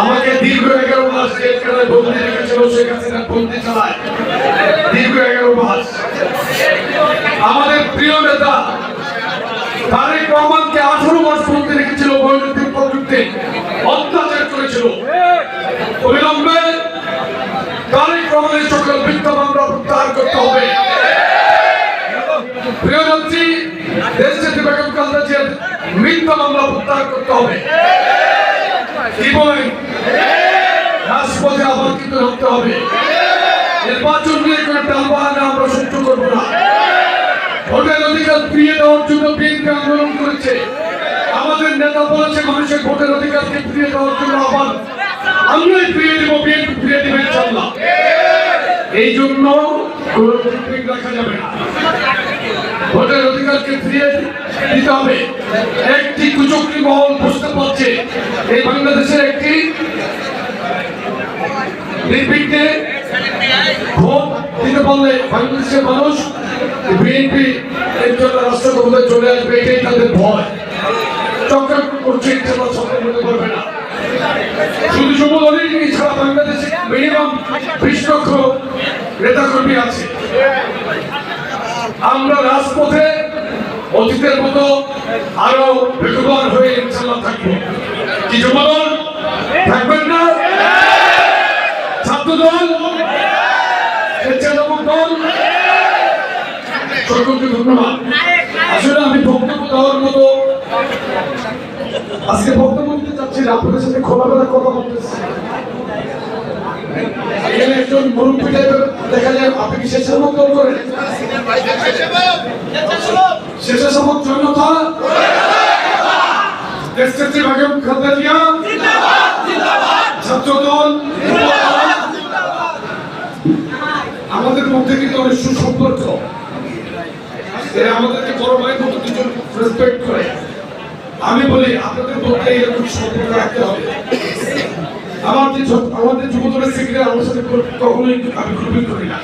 আমাকে দীর্ঘ এগারো মাস জেলখানায় বন্দী রেখেছিল শেখ হাসিনা বন্দি চালায় দীর্ঘ এগারো মাস। আমাদের প্রিয় নেতা তারেক রহমানকে আঠারো মাস বন্দি রেখেছিল বৈদ্যুতিক প্রযুক্তি অত্যাচার করেছিল। অবিলম্বে তারেক রহমানের সকল বৃত্ত আমরা প্রত্যাহার করতে হবে। প্রিয় নেত্রী, দেশ বেগম কালদা মৃত্যু মামলা প্রত্যাহার করতে হবে। বলেন? রাজপথে হতে হবে। নির্বাচন নিয়ে কোনো আমরা সহ্য করব না। ভোটের অধিকার ফিরিয়ে দেওয়ার জন্য আন্দোলন করেছে। আমাদের নেতা বলেছে, মানুষের ভোটের অধিকারকে ফিরিয়ে দেওয়ার আবার আমরাই ফিরিয়ে দেবো, বিএনপি এই জন্য কোনো ভোটের অধিকারকে ফিরিয়ে দিতে হবে। একটি কুচক্রি মহল বুঝতে পারছে এই বাংলাদেশের একটি নির্বিঘ্নে ভোট দিতে পারলে বাংলাদেশের মানুষ বিএনপি এর জন্য রাষ্ট্র ক্ষমতায় চলে আসবে, এটাই তাদের ভয়। চক্রান্ত করছে, ইনশাল্লাহ সফল হতে পারবে না। শুধু যুব দলই সারা বাংলাদেশে মিনিমাম বিশ লক্ষ নেতাকর্মী আছে। আমরা রাজপথে অতীতের মতো আরও বেগবান হয়ে ইনশাল্লাহ থাকব। কি যুবদল? থাকবেন না? ছাত্র দল? স্বেচ্ছাসেবক দল আমি মতো আজকে বক্তব্য সাথে কথা একজন দেখা যায়, আপনি কি স্বেচ্ছাসেবক দল করেন স্বেচ্ছাসেবক জনতা দেশনেত্রী বেগম খালেদা জিয়া। ছাত্র দল। আমাদের মধ্যে কিন্তু অনেক সুসম্পর্ক। এরা আমাদেরকে বড় ভাইয়ের মতো দুজন রেসপেক্ট করে। আমি বলি, আপনাদের মধ্যে এরকম সম্পর্ক রাখতে হবে। আমার যে আমাদের যুবদলের সেক্রেটারি আমার সাথে কখনোই আমি গ্রুপিং করি না।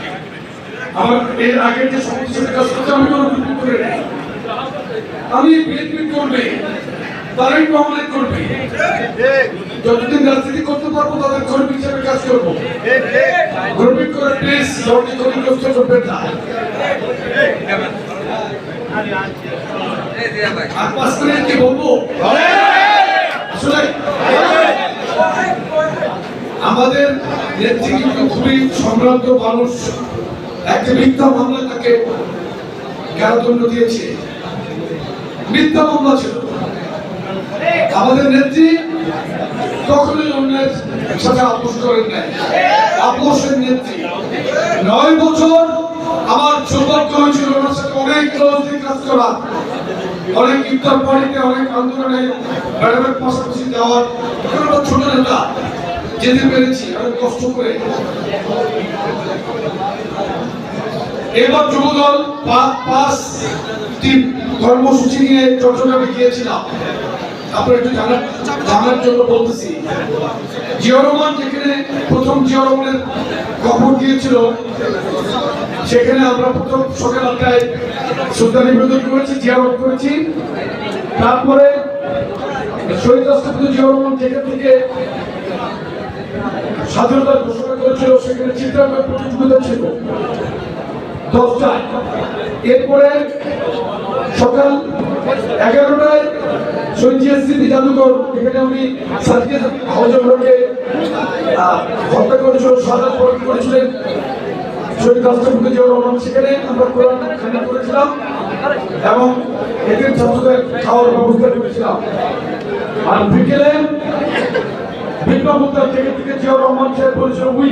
আমার এর আগে যে করছে, আমি কোনো গ্রুপিং করে নেই আমি বিএনপি করবে তারেক রহমানের করবে যতদিন রাজনীতি করতে পারব তাদের কর্মী হিসেবে কাজ করব। গ্রুপিং করে প্লিজ করবেন না আর পাঁচ মিনিট কি বলব? আসলে আমাদের নেত্রী কিন্তু খুবই সম্ভ্রান্ত মানুষ। একটা মিথ্যা মামলা তাকে কারাদণ্ড দিয়েছে। মিথ্যা মামলা ছিল। আমাদের নেত্রী কখনোই অন্যের সাথে আপোষ করেন নাই। আপোষের নেত্রী। নয় বছর আমার সৌভাগ্য হয়েছিল, ওনার সাথে অনেক ক্লোজলি কাজ করা। অনেক ইফতার পার্টিতে অনেক আন্দোলনে ম্যাডামের পাশাপাশি যাওয়ার আমরা ছোট নেতা যেতে পেরেছি অনেক কষ্ট করে। এবার যুবদল পাঁচ টিম কর্মসূচি নিয়ে চট্টগ্রামে গিয়েছিলাম। আপনারা একটু জানার জানার জন্য বলতেছি। যেখানে প্রথম খবর দিয়েছিল, সেখানে আমরা প্রথম সকাল আটটায় শ্রদ্ধা নিবেদন করেছি জিয়ারত করেছি। তারপরে শহীদ রাষ্ট্রপতি জিয়া যেখান থেকে স্বাধীনতা ঘোষণা করেছিল, সেখানে চিত্রাঙ্কন প্রতিযোগিতা ছিল। দশটায়। এরপরে সকাল শহীদ স্মৃতি জাদুঘর এখানে উনি সার্জিয়া হজরকে হত্যা করেছিল সাদা পরীক্ষা করেছিলেন। রহমান, সেখানে আমরা করেছিলাম এবং খাওয়ার ব্যবস্থা আর বিকেলে বিপ্লব থেকে থেকে রহমান উই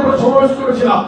আমরা সমাবেশ করেছিলাম।